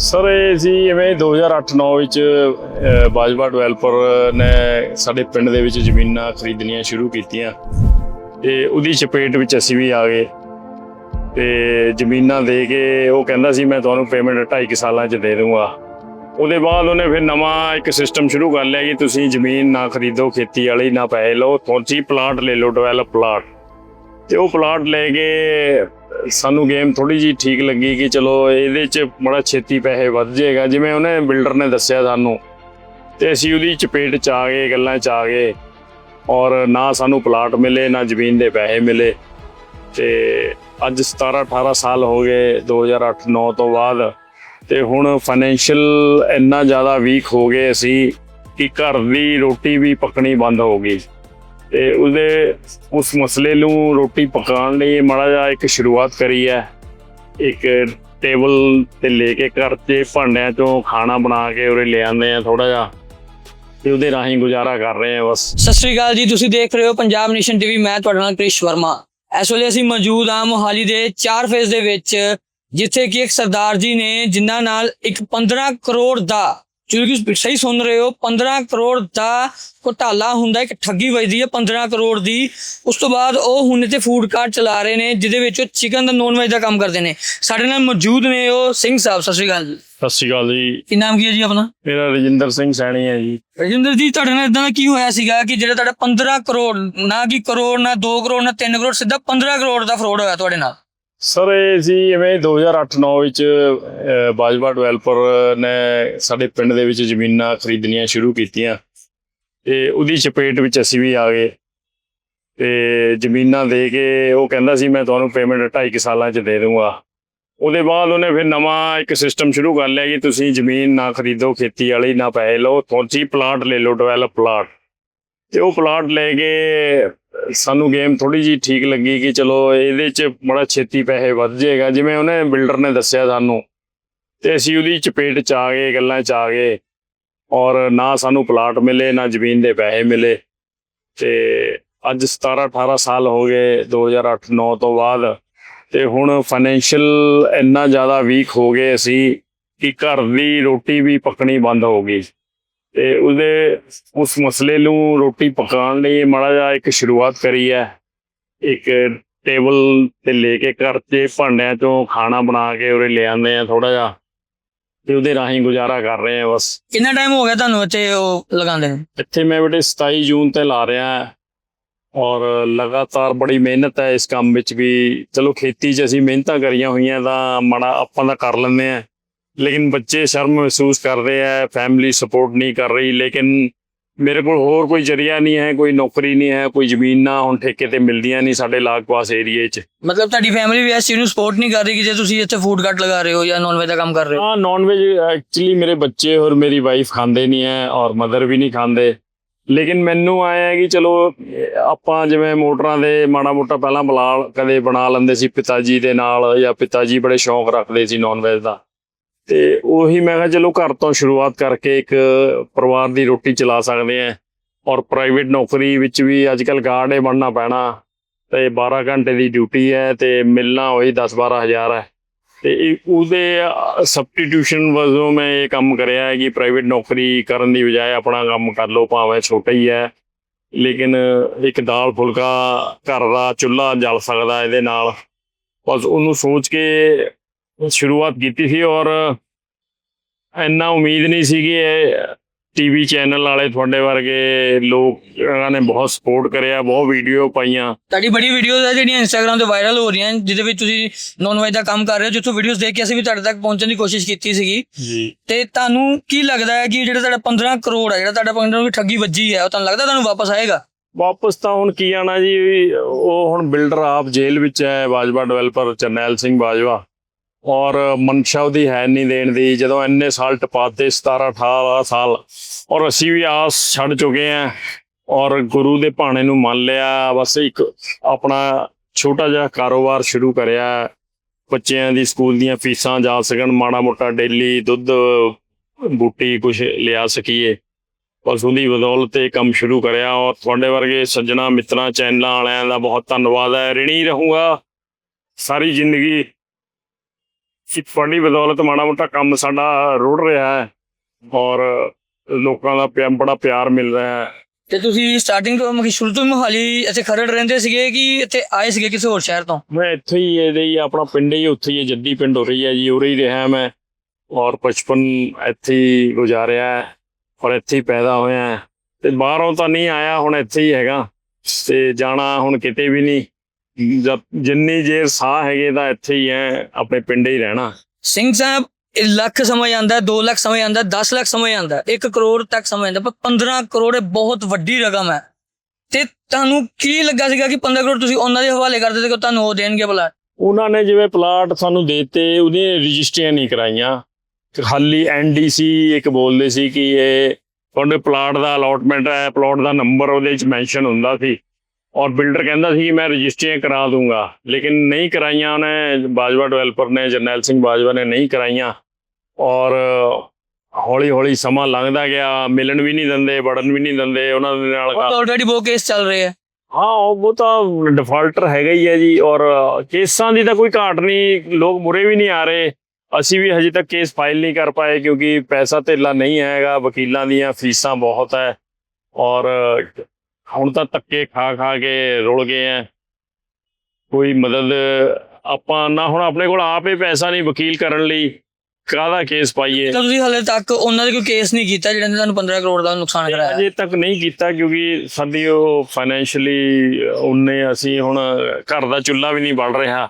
Sir, ਇਹ ਸੀ ਐਵੇਂ 2008-9 ਵਿੱਚ ਬਾਜਵਾ ਡਿਵੈਲਪਰ ਨੇ ਸਾਡੇ ਪਿੰਡ ਦੇ ਵਿੱਚ ਜ਼ਮੀਨਾਂ ਖਰੀਦਣੀਆਂ ਸ਼ੁਰੂ ਕੀਤੀਆਂ। ਤੇ ਉਹਦੀ ਚਪੇਟ ਵਿੱਚ ਅਸੀਂ ਵੀ ਆ ਗਏ। ਤੇ ਜ਼ਮੀਨਾਂ ਦੇ ਕੇ ਉਹ ਕਹਿੰਦਾ ਸੀ, ਮੈਂ ਤੁਹਾਨੂੰ ਪੇਮੈਂਟ 2.5 ਸਾਲਾਂ 'ਚ ਦੇ ਦੂੰਗਾ। ਉਹਦੇ ਬਾਅਦ ਉਹਨੇ ਫਿਰ ਨਵਾਂ ਇੱਕ ਸਿਸਟਮ ਸ਼ੁਰੂ ਕਰ ਲਿਆ ਕਿ ਤੁਸੀਂ ਜ਼ਮੀਨ ਨਾ ਖਰੀਦੋ, ਖੇਤੀ ਵਾਲੀ ਨਾ ਪੈਸੇ ਲਓ ਤੁਸੀਂ ਪਲਾਟ ਲੈ ਲਓ ਡਿਵੈਲਪ ਪਲਾਟ ਤੇ ਉਹ ਪਲਾਟ ਲੈ ਕੇ ਸਾਨੂੰ ਗੇਮ ਥੋੜੀ ਜੀ ਠੀਕ ਲੱਗੀ ਕਿ ਚਲੋ ਇਹਦੇ 'ਚ ਬੜਾ ਛੇਤੀ ਪੈਸੇ ਵੱਧ ਜਾਏਗਾ, ਜਿਵੇਂ ਉਹਨੇ ਬਿਲਡਰ ਨੇ ਦੱਸਿਆ ਸਾਨੂੰ। ਤੇ ਅਸੀਂ ਉਹਦੀ ਚਪੇਟ 'ਚ ਆ ਗਏ, ਗੱਲਾਂ 'ਚ ਆ ਗਏ। ਔਰ ਨਾ ਸਾਨੂੰ ਪਲਾਟ ਮਿਲੇ, ਨਾ ਜ਼ਮੀਨ ਦੇ ਪੈਸੇ ਮਿਲੇ। ਤੇ ਅੱਜ 17 18 ਸਾਲ ਹੋ ਗਏ 2008 9 ਤੋਂ ਬਾਅਦ। ਤੇ ਹੁਣ ਫਾਈਨੈਂਸ਼ੀਅਲ ਇੰਨਾ ਜ਼ਿਆਦਾ ਵੀਕ ਹੋ ਗਏ ਅਸੀਂ ਕਿ ਘਰ ਦੀ ਰੋਟੀ ਵੀ ਪੱਕਣੀ ਬੰਦ ਹੋ ਗਈ। ਤੇ ਉਹਦੇ, ਉਸ ਮਸਲੇ ਨੂੰ ਰੋਟੀ ਪਕਾਉਣ ਲਈ ਮਾੜਾ ਜਿਹਾ ਇੱਕ ਸ਼ੁਰੂਆਤ ਕਰੀ ਹੈ। ਇੱਕ ਟੇਬਲ ਤੇ ਲੈ ਕੇ ਘਰ 'ਚ ਭਾਂਡਿਆਂ 'ਚੋਂ ਖਾਣਾ ਬਣਾ ਕੇ ਉਰੇ ਲੈ ਆਉਂਦੇ ਆ ਥੋੜਾ ਜਿਹਾ। ਤੇ ਉਹਦੇ ਰਾਹੀਂ ਗੁਜ਼ਾਰਾ ਕਰ ਰਹੇ ਆ ਬਸ। ਸਤਿ ਸ਼੍ਰੀ ਅਕਾਲ ਜੀ, ਤੁਸੀਂ ਦੇਖ ਰਹੇ ਹੋ ਪੰਜਾਬ ਨੇਸ਼ਨ ਟੀਵੀ। ਮੈਂ ਤੁਹਾਡੇ ਨਾਲ ਕ੍ਰਿਸ਼ ਵਰਮਾ। ਇਸ ਵੇਲੇ ਅਸੀਂ ਮੌਜੂਦ ਹਾਂ ਮੋਹਾਲੀ ਦੇ ਚਾਰ ਫੇਜ਼ ਦੇ ਵਿੱਚ, ਜਿੱਥੇ ਕਿ ਇੱਕ ਸਰਦਾਰ ਜੀ ਨੇ ਜਿਨ੍ਹਾਂ ਨਾਲ ਇੱਕ 15 ਕਰੋੜ ਦਾ ਤੁਸੀਂ ਕਿ ਸਹੀ ਸੁਣ ਰਹੇ ਹੋ 15 ਕਰੋੜ ਦਾ ਘੁਟਾਲਾ ਹੁੰਦਾ ਇੱਕ ਠੱਗੀ ਵੱਜਦੀ ਹੈ 15 ਕਰੋੜ ਦੀ। ਉਸ ਤੋਂ ਬਾਅਦ ਉਹ ਹੁਣ ਤੇ ਫੂਡ ਕਾਰਟ ਚਲਾ ਰਹੇ ਨੇ ਜਿਹਦੇ ਵਿੱਚ ਉਹ ਚਿਕਨ ਦਾ ਨੌਨ ਵੈਜ ਦਾ ਕੰਮ ਕਰਦੇ ਨੇ। ਸਾਡੇ ਨਾਲ ਮੌਜੂਦ ਨੇ ਉਹ ਸਿੰਘ ਸਾਹਿਬ ਸਤਿ ਸ਼੍ਰੀ ਅਕਾਲ ਜੀ। ਸਤਿ ਸ਼੍ਰੀ ਅਕਾਲ ਜੀ। ਕੀ ਨਾਮ ਕੀ ਹੈ ਜੀ ਆਪਣਾ? ਮੇਰਾ ਰਜਿੰਦਰ ਸਿੰਘ ਸੈਣੀ ਹੈ ਜੀ। ਰਜਿੰਦਰ ਜੀ ਤੁਹਾਡੇ ਨਾਲ ਇਦਾਂ ਦਾ ਕੀ ਹੋਇਆ ਸੀਗਾ ਕਿ ਜਿਹੜਾ ਤੁਹਾਡਾ 15 ਕਰੋੜ ਨਾ ਕਿ ਕਰੋੜ ਨਾ 2 ਕਰੋੜ ਨਾ 3 ਕਰੋੜ ਸਿੱਧਾ 15 ਕਰੋੜ ਦਾ ਫਰੋਡ ਹੋਇਆ ਤੁਹਾਡੇ ਨਾਲ? ਸਰ, ਇਹ ਸੀ ਐਵੇਂ 2008-9 ਵਿੱਚ ਬਾਜਵਾ ਡਿਵੈਲਪਰ ਨੇ ਸਾਡੇ ਪਿੰਡ ਦੇ ਵਿੱਚ ਜ਼ਮੀਨਾਂ ਖਰੀਦਣੀਆਂ ਸ਼ੁਰੂ ਕੀਤੀਆਂ। ਤੇ ਉਹਦੀ ਚਪੇਟ ਵਿੱਚ ਅਸੀਂ ਵੀ ਆ ਗਏ। ਤੇ ਜ਼ਮੀਨਾਂ ਦੇ ਕੇ ਉਹ ਕਹਿੰਦਾ ਸੀ, ਮੈਂ ਤੁਹਾਨੂੰ ਪੇਮੈਂਟ 2.5 ਸਾਲਾਂ 'ਚ ਦੇ ਦੂੰਗਾ ਉਹਦੇ ਬਾਅਦ ਉਹਨੇ ਫਿਰ ਨਵਾਂ ਇੱਕ ਸਿਸਟਮ ਸ਼ੁਰੂ ਕਰ ਲਿਆ ਕਿ ਤੁਸੀਂ ਜ਼ਮੀਨ ਨਾ ਖਰੀਦੋ, ਖੇਤੀ ਵਾਲੀ ਨਾ ਪੈਸੇ ਲਓ ਤੁਸੀਂ ਪਲਾਟ ਲੈ ਲਓ ਡਿਵੈਲਪ ਪਲਾਟ ਤੇ ਉਹ ਪਲਾਟ ਲੈ ਕੇ ਸਾਨੂੰ ਗੇਮ ਥੋੜੀ ਜੀ ਠੀਕ ਲੱਗੀ ਕਿ ਚਲੋ ਇਹਦੇ 'ਚ ਬੜਾ ਛੇਤੀ ਪੈਸੇ ਵੱਧ ਜਾਏਗਾ, ਜਿਵੇਂ ਉਹਨੇ ਬਿਲਡਰ ਨੇ ਦੱਸਿਆ ਸਾਨੂੰ। ਤੇ ਅਸੀਂ ਉਹਦੀ ਚਪੇਟ 'ਚ ਆ ਗਏ, ਗੱਲਾਂ 'ਚ ਆ ਗਏ। ਔਰ ਨਾ ਸਾਨੂੰ ਪਲਾਟ ਮਿਲੇ, ਨਾ ਜ਼ਮੀਨ ਦੇ ਪੈਸੇ ਮਿਲੇ। ਤੇ ਅੱਜ 17 18 ਸਾਲ ਹੋ ਗਏ 2008 9 ਤੋਂ ਬਾਅਦ। ਤੇ ਹੁਣ ਫਾਈਨੈਂਸ਼ੀਅਲ ਇੰਨਾ ਜ਼ਿਆਦਾ ਵੀਕ ਹੋ ਗਏ ਅਸੀਂ ਕਿ ਘਰ ਦੀ ਰੋਟੀ ਵੀ ਪੱਕਣੀ ਬੰਦ ਹੋ ਗਈ। ਤੇ ਉਹਦੇ ਉਸ ਮਸਲੇ ਨੂੰ ਰੋਟੀ ਪਕਾਉਣ ਲਈ ਮਾੜਾ ਜਿਹਾ ਇੱਕ ਸ਼ੁਰੂਆਤ ਕਰੀ ਹੈ। ਇੱਕ ਟੇਬਲ ਤੇ ਲੈ ਕੇ ਘਰ 'ਚ ਭਾਂਡਿਆਂ 'ਚੋਂ ਖਾਣਾ ਬਣਾ ਕੇ ਉਰੇ ਲੈ ਆਉਂਦੇ ਆ ਥੋੜਾ ਜਿਹਾ ਤੇ ਉਹਦੇ ਰਾਹੀਂ ਗੁਜ਼ਾਰਾ ਕਰ ਰਹੇ ਆ ਬਸ। ਕਿੰਨਾ ਟਾਈਮ ਹੋ ਗਿਆ ਤੁਹਾਨੂੰ ਇੱਥੇ ਉਹ ਲਗਾਉਂਦੇ ਨੇ? ਇੱਥੇ ਮੈਂ ਬੇਟੇ 27 ਜੂਨ ਤੇ ਲਾ ਰਿਹਾ ਹਾਂ ਔਰ ਲਗਾਤਾਰ ਬੜੀ ਮਿਹਨਤ ਹੈ ਇਸ ਕੰਮ ਵਿੱਚ ਵੀ। ਚਲੋ ਖੇਤੀ 'ਚ ਅਸੀਂ ਮਿਹਨਤਾਂ ਕਰੀਆਂ ਹੋਈਆਂ ਤਾਂ ਮਾੜਾ ਆਪਾਂ ਤਾਂ ਕਰ ਲੈਂਦੇ ਆ ਲੇਕਿਨ ਬੱਚੇ ਸ਼ਰਮ ਮਹਿਸੂਸ ਕਰ ਰਹੇ ਆ ਫੈਮਿਲੀ ਸਪੋਰਟ ਨਹੀਂ ਕਰ ਰਹੀ ਲੇਕਿਨ ਮੇਰੇ ਕੋਲ ਹੋਰ ਕੋਈ ਜਰੀਆ ਨਹੀਂ ਹੈ ਕੋਈ ਨੌਕਰੀ ਨਹੀਂ ਹੈ ਕੋਈ ਜ਼ਮੀਨ ਨਾ ਹੁਣ ਠੇਕੇ ਤੇ ਮਿਲਦੀਆਂ ਨਹੀਂ ਸਾਡੇ ਲਾਗ-ਪਾਸ ਏਰੀਏ 'ਚ। ਮਤਲਬ ਤੁਹਾਡੀ ਫੈਮਿਲੀ ਵੀ ਇਸ ਚੀਜ਼ ਨੂੰ ਸਪੋਰਟ ਨਹੀਂ ਕਰ ਰਹੀ ਕਿ ਜੇ ਤੁਸੀਂ ਇੱਥੇ ਫੂਡ ਕਾਰਟ ਲਗਾ ਰਹੇ ਹੋ ਜਾਂ ਨੌਨ ਵੈਜ ਦਾ ਕੰਮ ਕਰ ਰਹੇ ਹੋ? ਹਾਂ ਨਾਨ ਵੈਜ ਐਕਚੁਅਲੀ ਮੇਰੇ ਬੱਚੇ ਔਰ ਮੇਰੀ ਵਾਈਫ ਖਾਂਦੇ ਨਹੀਂ ਹੈ ਔਰ ਮਦਰ ਵੀ ਨਹੀਂ ਖਾਂਦੇ। ਲੇਕਿਨ ਮੈਨੂੰ ਆਇਆ ਹੈ ਕਿ ਚਲੋ ਆਪਾਂ ਜਿਵੇਂ ਮੋਟਰਾਂ ਦੇ ਮਾੜਾ ਮੋਟਾ ਪਹਿਲਾਂ ਬਲਾ ਕਦੇ ਬਣਾ ਲੈਂਦੇ ਸੀ ਪਿਤਾ ਜੀ ਦੇ ਨਾਲ ਜਾਂ ਪਿਤਾ ਜੀ ਬੜੇ ਸ਼ੌਂਕ ਰੱਖਦੇ ਸੀ ਨਾਨ ਵੈਜ ਦਾ। ਤੇ ਉਹੀ ਮੈਂ ਕਿਹਾ, ਚਲੋ ਘਰ ਤੋਂ ਸ਼ੁਰੂਆਤ ਕਰਕੇ ਇੱਕ ਪਰਿਵਾਰ ਦੀ ਰੋਟੀ ਚਲਾ ਸਕਦੇ ਆ ਔਰ ਪ੍ਰਾਈਵੇਟ ਨੌਕਰੀ ਵਿੱਚ ਵੀ ਅੱਜ ਕੱਲ ਗਾਰਡ ਹੀ ਬਣਨਾ ਪੈਣਾ ਤੇ 12 ਘੰਟੇ ਦੀ ਡਿਊਟੀ ਹੈ ਤੇ ਮਿਲਣਾ ਹੋਈ 10 12 ਹਜ਼ਾਰ ਹੈ। ਤੇ ਉਹਦੇ ਸਬਸਟੀਟਿਊਸ਼ਨ ਵਜੋਂ ਮੈਂ ਇਹ ਕੰਮ ਕਰਿਆ ਹੈ ਕਿ ਪ੍ਰਾਈਵੇਟ ਨੌਕਰੀ ਕਰਨ ਦੀ ਬਜਾਏ ਆਪਣਾ ਕੰਮ ਕਰ ਲਓ, ਭਾਵੇਂ ਛੋਟਾ ਹੀ ਹੈ, ਲੇਕਿਨ ਇੱਕ ਦਾਲ ਫੁਲਕਾ ਘਰ ਦਾ ਚੁੱਲ੍ਹਾ ਜਲ ਸਕਦਾ ਇਹਦੇ ਨਾਲ। ਬਸ ਉਹਨੂੰ ਸੋਚ ਕੇ ਸ਼ੁਰੂਆਤ ਕੀਤੀ ਸੀ ਔਰ ਇੰਨਾ ਉਮੀਦ ਨਹੀਂ ਸੀ ਕਿ ਇਹ ਟੀਵੀ ਚੈਨਲ ਵਾਲੇ ਤੁਹਾਡੇ ਵਰਗੇ ਲੋਕਾਂ ਨੇ ਬਹੁਤ ਸਪੋਰਟ ਕਰਿਆ ਬਹੁਤ ਵੀਡੀਓ ਪਾਈਆਂ। ਤੁਹਾਡੀ ਬੜੀ ਵੀਡੀਓਜ਼ ਹੈ ਜਿਹੜੀਆਂ ਇੰਸਟਾਗ੍ਰam ਤੇ ਵਾਇਰਲ ਹੋ ਰਹੀਆਂ ਜਿਹਦੇ ਵਿੱਚ ਤੁਸੀਂ ਨੌਨ ਵੈਜ ਦਾ ਕੰਮ ਕਰ ਰਹੇ ਹੋ ਜਿੱਥੋਂ ਵੀਡੀਓਜ਼ ਦੇਖ ਕੇ ਅਸੀਂ ਵੀ ਤੁਹਾਡੇ ਤੱਕ ਪਹੁੰਚਣ ਦੀ ਕੋਸ਼ਿਸ਼ ਕੀਤੀ ਸੀਗੀ। ਜੀ। ਤੇ ਤੁਹਾਨੂੰ ਕੀ ਲੱਗਦਾ ਹੈ ਕਿ ਜਿਹੜਾ ਤੁਹਾਡਾ 15 ਕਰੋੜ ਹੈ ਜਿਹੜਾ ਤੁਹਾਡਾ 15 ਕਰੋੜ ਦੀ ਠੱਗੀ ਵੱਜੀ ਹੈ ਉਹ ਤੁਹਾਨੂੰ ਲੱਗਦਾ ਤੁਹਾਨੂੰ ਵਾਪਸ ਆਏਗਾ? ਵਾਪਸ ਤਾਂ ਹੁਣ ਕੀ ਆਣਾ ਜੀ ਉਹ ਹੁਣ ਬਿਲਡਰ ਆਪ ਜੇਲ੍ਹ ਵਿੱਚ ਹੈ ਬਾਜਵਾ ਡਿਵੈਲਪਰ ਚਰਨੈਲ ਸਿੰਘ ਬਾਜਵਾ। ਔਰ ਮਨਸ਼ਾ ਉਹਦੀ ਹੈ ਨਹੀਂ ਦੇਣ ਦੀ, ਜਦੋਂ ਇੰਨੇ ਸਾਲ ਟਪਾਤੇ 17 18 ਸਾਲ, ਔਰ ਅਸੀਂ ਵੀ ਆਸ ਛੱਡ ਚੁੱਕੇ ਹਾਂ, ਔਰ ਗੁਰੂ ਦੇ ਭਾਣੇ ਨੂੰ ਮੰਨ ਲਿਆ, ਬਸ ਇੱਕ ਆਪਣਾ ਛੋਟਾ ਜਿਹਾ ਕਾਰੋਬਾਰ ਸ਼ੁਰੂ ਕਰਿਆ, ਬੱਚਿਆਂ ਦੀ ਸਕੂਲ ਦੀਆਂ ਫੀਸਾਂ ਜਾ ਸਕਣ, ਮਾੜਾ ਮੋਟਾ ਡੇਲੀ ਦੁੱਧ, ਬੂਟੀ ਕੁਝ ਲਿਆ ਸਕੀਏ। ਬਸ ਉਹਦੀ ਬਦੌਲਤ ਇਹ ਕੰਮ ਸ਼ੁਰੂ ਕਰਿਆ, ਔਰ ਤੁਹਾਡੇ ਵਰਗੇ ਸੱਜਣਾ ਮਿੱਤਰਾਂ, ਚੈਨਲਾਂ ਵਾਲਿਆਂ ਦਾ ਬਹੁਤ ਧੰਨਵਾਦ ਹੈ। ਰਿਣੀ ਰਹੂੰਗਾ, ਸਾਰੀ ਜ਼ਿੰਦਗੀ ਤੁਹਾਡੀ ਬਦੌਲਤ ਮਾੜਾ ਮੋਟਾ ਕੰਮ ਸਾਡਾ ਰੁੜ ਰਿਹਾ ਹੈ ਔਰ ਲੋਕਾਂ ਦਾ ਪਿਆ ਬੜਾ ਪਿਆਰ ਮਿਲ ਰਿਹਾ ਹੈ। ਤੇ ਤੁਸੀਂ ਸਟਾਰਟਿੰਗ ਤੋਂ ਮਤਲਬ ਸ਼ੁਰੂ ਤੋਂ ਮੋਹਾਲੀ ਇੱਥੇ ਖਰੜ ਰਹਿੰਦੇ ਸੀਗੇ ਕਿ ਇੱਥੇ ਆਏ ਸੀਗੇ ਕਿਸੇ ਹੋਰ ਸ਼ਹਿਰ ਤੋਂ? ਮੈਂ ਇੱਥੇ ਹੀ ਇਹਦੇ ਹੀ ਆਪਣਾ ਪਿੰਡ ਹੀ ਉੱਥੇ ਹੀ ਜੱਦੀ ਪਿੰਡ ਹੋ ਰਹੀ ਹੈ ਜੀ ਉਰੇ ਹੀ ਰਿਹਾ ਮੈਂ। ਔਰ ਬਚਪਨ ਇੱਥੇ ਹੀ ਗੁਜ਼ਾਰਿਆ ਹੈ ਔਰ ਇੱਥੇ ਹੀ ਪੈਦਾ ਹੋਇਆ ਤੇ ਬਾਹਰੋਂ ਤਾਂ ਨਹੀਂ ਆਇਆ ਹੁਣ ਇੱਥੇ ਹੀ ਹੈਗਾ। ਤੇ ਜਾਣਾ ਹੁਣ ਕਿਤੇ ਵੀ ਨਹੀਂ। ਜਦ ਜਿੰਨੀ ਜੇਰ ਸਾਹ ਹੈਗੇ ਤਾਂ ਇੱਥੇ ਹੀ ਹੈ ਆਪਣੇ ਪਿੰਡ ਹੀ ਰਹਿਣਾ। ਸਿੰਘ ਸਾਹਿਬ ਇਹ ਲੱਖ ਸਮਝ ਆਂਦਾ 2 ਲੱਖ ਸਮਝ ਆਂਦਾ 10 ਲੱਖ ਸਮਝ ਆਂਦਾ 1 ਕਰੋੜ ਤੱਕ ਸਮਝ ਆਂਦਾ ਪਰ 15 ਕਰੋੜ ਬਹੁਤ ਵੱਡੀ ਰਕਮ ਹੈ। ਤੇ ਤੁਹਾਨੂੰ ਕੀ ਲੱਗਾ ਸੀਗਾ ਕਿ 15 ਕਰੋੜ ਤੁਸੀਂ ਉਹਨਾਂ ਦੇ ਹਵਾਲੇ ਕਰ ਦਿੱਤੇ ਕਿ ਤੁਹਾਨੂੰ ਉਹ ਦੇਣਗੇ ਭਲਾ? ਉਹਨਾਂ ਨੇ ਜਿਵੇਂ ਪਲਾਟ ਸਾਨੂੰ ਦੇਤੇ ਉਹਦੀਆਂ ਰਜਿਸਟਰੀਆਂ ਨਹੀਂ ਕਰਾਈਆਂ। ਖਾਲੀ ਐਨਡੀਸੀ ਇੱਕ ਬੋਲਦੇ ਸੀ ਕਿ ਇਹ ਤੁਹਾਡੇ ਪਲਾਟ ਦਾ ਅਲਾਟਮੈਂਟ ਹੈ ਪਲਾਟ ਦਾ ਨੰਬਰ ਉਹਦੇ ਵਿੱਚ ਮੈਂਸ਼ਨ ਹੁੰਦਾ ਸੀ। ਔਰ ਬਿਲਡਰ ਕਹਿੰਦਾ ਸੀ ਮੈਂ ਰਜਿਸਟਰੀਆਂ ਕਰਾ ਦੂੰਗਾ। ਲੇਕਿਨ ਨਹੀਂ ਕਰਾਈਆਂ ਉਹਨੇ ਬਾਜਵਾ ਡਿਵੈਲਪਰ ਨੇ ਜਰਨੈਲ ਸਿੰਘ ਬਾਜਵਾ ਨੇ ਨਹੀਂ ਕਰਾਈਆਂ। ਔਰ ਹੌਲੀ ਹੌਲੀ ਸਮਾਂ ਲੰਘਦਾ ਗਿਆ ਮਿਲਣ ਵੀ ਨਹੀਂ ਦਿੰਦੇ ਵੜਨ ਵੀ ਨਹੀਂ ਦਿੰਦੇ ਉਹਨਾਂ ਦੇ ਨਾਲ ਉਹ ਆਲਰੇਡੀ ਬਹੁਤ ਕੇਸ ਚੱਲ ਰਹੇ ਹੈ ਹਾਂ ਉਹ ਉਹ ਤਾਂ ਡਿਫਾਲਟਰ ਹੈਗਾ ਹੀ ਹੈ ਜੀ ਔਰ ਕੇਸਾਂ ਦੀ ਤਾਂ ਕੋਈ ਘਾਟ ਨਹੀਂ ਲੋਕ ਮੁਰੇ ਵੀ ਨਹੀਂ ਆ ਰਹੇ। ਅਸੀਂ ਵੀ ਹਜੇ ਤੱਕ ਕੇਸ ਫਾਈਲ ਨਹੀਂ ਕਰ ਪਾਏ ਕਿਉਂਕਿ ਪੈਸਾ ਧੇਲਾ ਨਹੀਂ ਹੈਗਾ ਵਕੀਲਾਂ ਦੀਆਂ ਫੀਸਾਂ ਬਹੁਤ ਹੈ। ਔਰ ਹੁਣ ਤਾਂ ਧੱਕੇ ਖਾ ਖਾ ਕੇ ਰੁਲ ਗਏ ਆ। ਕੋਈ ਮਦਦ ਆਪਾਂ ਨਾ ਹੁਣ ਆਪਣੇ ਕੋਲ ਆਪੇ ਪੈਸਾ ਨਹੀਂ ਵਕੀਲ ਕਰਨ ਲਈ। ਕਾਹਦਾ ਕੇਸ ਪਾਈਏ? ਤਾਂ ਤੁਸੀਂ ਹਲੇ ਤੱਕ ਉਹਨਾਂ ਦੇ ਕੋਈ ਕੇਸ ਨਹੀਂ ਕੀਤਾ ਜਿਹੜਾ ਨੇ ਤੁਹਾਨੂੰ 15 ਕਰੋੜ ਦਾ ਨੁਕਸਾਨ ਕਰਾਇਆ। ਅਜੇ ਤੱਕ ਨਹੀਂ ਕੀਤਾ ਕਿਉਂਕਿ ਸਾਡੀ ਉਹ ਫਾਈਨੈਂਸ਼ੀਅਲੀ ਉਹਨੇ ਅਸੀਂ ਹੁਣ ਘਰ ਦਾ ਚੁੱਲ੍ਹਾ ਵੀ ਨਹੀਂ ਬਲ ਰਿਹਾ।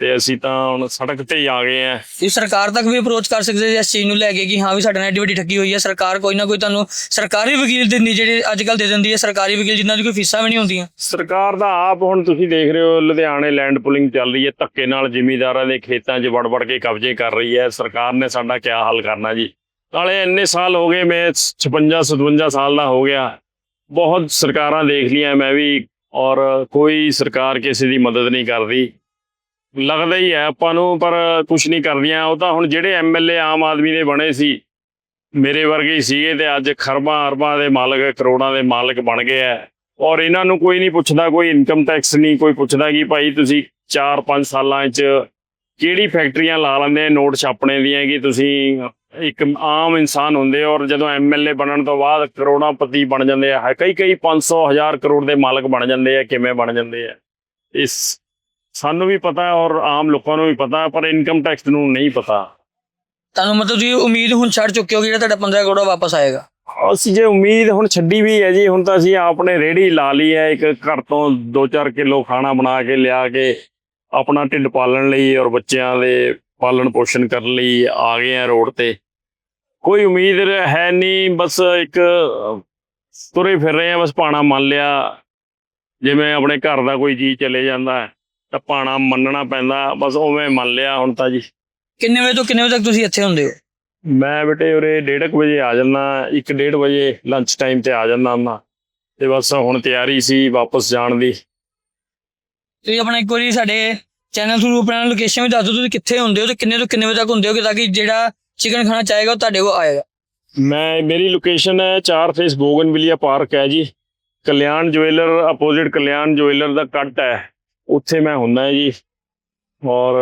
ਤੇ ਅਸੀਂ ਤਾਂ ਹੁਣ ਸੜਕ ਤੇ ਹੀ ਆ ਗਏ ਆ। ਤੁਸੀਂ ਸਰਕਾਰ ਤੱਕ ਵੀ ਅਪਰੋਚ ਕਰ ਸਕਦੇ ਸੀ ਇਸ ਚੀਜ਼ ਨੂੰ ਲੈ ਕੇ ਕਿ ਹਾਂ ਵੀ ਸਾਡੇ ਨਾਲ ਐਡੀ ਵੱਡੀ ਠੱਗੀ ਹੋਈ ਹੈ ਸਰਕਾਰ ਕੋਈ ਨਾ ਕੋਈ ਤੁਹਾਨੂੰ ਸਰਕਾਰੀ ਵਕੀਲ ਦਿੰਦੀ ਜਿਹੜੇ ਅੱਜ ਕੱਲ ਦੇ ਦਿੰਦੀ ਹੈ ਸਰਕਾਰੀ ਵਕੀਲ ਜਿਨ੍ਹਾਂ ਦੀ ਕੋਈ ਫੀਸਾਂ ਵੀ ਨਹੀਂ ਹੁੰਦੀਆਂ। ਸਰਕਾਰ ਦਾ ਆਪ ਹੁਣ ਤੁਸੀਂ ਦੇਖ ਰਹੇ ਹੋ ਲੁਧਿਆਣੇ ਲੈਂਡ ਪੁਲਿੰਗ ਚੱਲ ਰਹੀ ਹੈ ਧੱਕੇ ਨਾਲ ਜ਼ਿਮੀਂਦਾਰਾਂ ਦੇ ਖੇਤਾਂ 'ਚ ਵੜ ਵੜ ਕੇ ਕਬਜ਼ੇ ਕਰ ਰਹੀ ਹੈ। ਸਰਕਾਰ ਨੇ ਸਾਡਾ ਕੀ ਹੱਲ ਕਰਨਾ ਜੀ? ਨਾਲੇ ਇੰਨੇ ਸਾਲ ਹੋ ਗਏ ਮੈਂ 56 57 ਸਾਲ ਦਾ ਹੋ ਗਿਆ। ਬਹੁਤ ਸਰਕਾਰਾਂ ਦੇਖ ਲਈਆਂ ਮੈਂ ਵੀ ਔਰ ਕੋਈ ਸਰਕਾਰ ਕਿਸੇ ਦੀ ਮਦਦ ਨਹੀਂ ਕਰਦੀ। ਲੱਗਦਾ ਹੀ ਹੈ, ਆਪਾਂ ਨੂੰ ਪਰ ਕੁਝ ਨਹੀਂ ਕਰਦੀਆਂ। ਉਹ ਤਾਂ ਹੁਣ ਜਿਹੜੇ ਐਮਐਲਏ ਆਮ ਆਦਮੀ ਦੇ ਬਣੇ ਸੀ, ਮੇਰੇ ਵਰਗੇ ਹੀ ਸੀਗੇ ਤੇ ਅੱਜ ਖਰਬਾਂ ਅਰਬਾਂ ਦੇ ਮਾਲਕ, ਕਰੋੜਾਂ ਦੇ ਮਾਲਕ ਬਣ ਗਏ ਆ ਔਰ ਇਹਨਾਂ ਨੂੰ ਕੋਈ ਨਹੀਂ ਪੁੱਛਦਾ, ਕੋਈ ਇਨਕਮ ਟੈਕਸ ਨਹੀਂ, ਕੋਈ ਪੁੱਛਦਾ ਕਿ ਭਾਈ ਤੁਸੀਂ 4-5 ਸਾਲਾਂ 'ਚ ਕਿਹੜੀ ਫੈਕਟਰੀਆਂ ਲਾ ਲੈਂਦੇ ਆ ਨੋਟ ਛਾਪਣੇ ਦੀਆਂ ਕਿ ਤੁਸੀਂ ਇੱਕ ਆਮ ਇਨਸਾਨ ਹੁੰਦੇ ਹੋ ਔਰ ਜਦੋਂ ਐਮਐਲਏ ਬਣਨ ਤੋਂ ਬਾਅਦ ਕਰੋੜਾਂ ਪਤੀ ਬਣ ਜਾਂਦੇ ਆ ਕਈ ਕਈ 500 ਹਜ਼ਾਰ ਕਰੋੜ ਦੇ ਮਾਲਕ ਬਣ ਜਾਂਦੇ ਆ, ਕਿਵੇਂ ਬਣ ਜਾਂਦੇ ਆ। ਇਸ ਸਾਨੂੰ ਵੀ ਪਤਾ ਹੈ ਔਰ ਆਮ ਲੋਕਾਂ ਨੂੰ ਵੀ ਪਤਾ ਹੈ, ਪਰ ਇਨਕਮ ਟੈਕਸ ਨੂੰ ਨਹੀਂ ਪਤਾ। ਤੁਹਾਨੂੰ ਮਤਲਬ ਤੁਸੀਂ ਉਮੀਦ ਹੁਣ ਛੱਡ ਚੁੱਕੇ ਹੋ ਕਿ ਜਿਹੜਾ ਤੁਹਾਡਾ 15 ਕਰੋੜ ਵਾਪਸ ਆਏਗਾ? ਅਸੀਂ ਜੇ ਉਮੀਦ ਹੁਣ ਛੱਡੀ ਵੀ ਹੈ ਜੀ ਹੁਣ ਤਾਂ ਅਸੀਂ ਆਪਣੇ ਰੇੜੀ ਲਾ ਲਈ ਹੈ ਇੱਕ ਘਰ ਤੋਂ 2-4 ਕਿਲੋ ਖਾਣਾ ਬਣਾ ਕੇ ਲਿਆ ਕੇ ਆਪਣਾ ਢਿੱਡ ਪਾਲਣ ਲਈ ਔਰ ਬੱਚਿਆਂ ਦੇ ਪਾਲਣ ਪੋਸ਼ਣ ਕਰਨ ਲਈ ਆ ਗਏ ਆ ਰੋਡ ਤੇ। ਕੋਈ ਉਮੀਦ ਹੈ ਨਹੀਂ ਬਸ ਇੱਕ ਤੁਰੇ ਫਿਰ ਰਹੇ ਆ ਬਸ ਪਾਣਾ ਮੰਨ ਲਿਆ ਜਿਵੇਂ ਆਪਣੇ ਘਰ ਦਾ ਕੋਈ ਜੀ ਚਲੇ ਜਾਂਦਾ ਹੈ, ਤਾਂ ਪਾਣਾ ਮੰਨਣਾ ਪੈਂਦਾ ਬਸ ਉਵੇਂ ਮੰਨ ਲਿਆ ਹੁਣ ਤਾਂ ਜੀ। ਕਿੰਨੇ ਵਜੇ ਤੋਂ ਕਿੰਨੇ ਵਜੇ ਤੱਕ ਤੁਸੀਂ ਇੱਥੇ ਹੁੰਦੇ ਹੋ? ਮੈਂ ਬੇਟੇ ਉਰੇ 1:30 ਵਜੇ ਆ ਜਾਂਦਾ 1:30 ਵਜੇ ਲੰਚ ਟਾਈਮ ਤੇ ਆ ਜਾਂਦਾ ਹੁੰਦਾ। ਤੇ ਬਸ ਹੁਣ ਤਿਆਰੀ ਸੀ ਵਾਪਸ ਜਾਣ ਦੀ। ਤੁਸੀਂ ਆਪਣਾ ਇੱਕ ਵਾਰੀ ਸਾਡੇ ਚੈਨਲ ਥਰੂ ਆਪਣਾ ਲੋਕੇਸ਼ਨ ਵੀ ਦੱਸ ਦਿਓ ਤੁਸੀਂ ਕਿੱਥੇ ਹੁੰਦੇ ਹੋ ਤੇ ਕਿੰਨੇ ਤੋਂ ਕਿੰਨੇ ਵਜੇ ਤੱਕ ਹੁੰਦੇ ਹੋ ਕਿ ਤਾਂ ਕਿ ਜਿਹੜਾ ਚਿਕਨ ਖਾਣਾ ਚਾਹੇਗਾ ਉਹ ਤੁਹਾਡੇ ਕੋਲ ਆਏਗਾ। ਮੈਂ ਮੇਰੀ ਲੋਕੇਸ਼ਨ ਹੈ 4 ਫੇਸ ਬੋਗਨਵਿਲੀਆ ਪਾਰਕ ਹੈ ਜੀ। Kalyan jeweller opposite Kalyan jeweller ਦਾ ਕੱਟ ਹੈ। ਉੱਥੇ ਮੈਂ ਹੁੰਦਾ ਜੀ। ਔਰ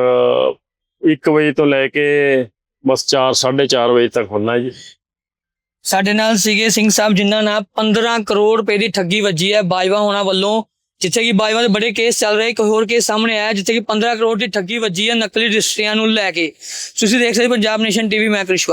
1 ਵਜੇ ਤੋਂ ਲੈ ਕੇ ਬਸ 4 4:30 ਵਜੇ ਤੱਕ ਹੁੰਦਾ ਜੀ। ਸਾਡੇ ਨਾਲ ਸੀਗੇ ਸਿੰਘ ਸਾਹਿਬ, ਜਿਨ੍ਹਾਂ ਨਾਲ 15 ਕਰੋੜ ਰੁਪਏ ਦੀ ਠੱਗੀ ਵੱਜੀ ਹੈ ਬਾਜਵਾ ਹੋਣਾ ਵੱਲੋਂ। ਜਿੱਥੇ ਕਿ ਬਾਜਵਾ ਦੇ ਬੜੇ ਕੇਸ ਚੱਲ ਰਹੇ, ਇੱਕ ਹੋਰ ਕੇਸ ਸਾਹਮਣੇ ਆਇਆ, ਜਿੱਥੇ ਕਿ 15 ਕਰੋੜ ਦੀ ਠੱਗੀ ਵੱਜੀ ਹੈ ਨਕਲੀ ਰਜਿਸਟਰੀਆਂ ਨੂੰ ਲੈ ਕੇ। ਤੁਸੀਂ ਦੇਖ ਸਕਦੇ ਪੰਜਾਬ ਨੇਸ਼ਨ ਟੀਵੀ ਮੈਂ ਕ੍ਰਿਸ਼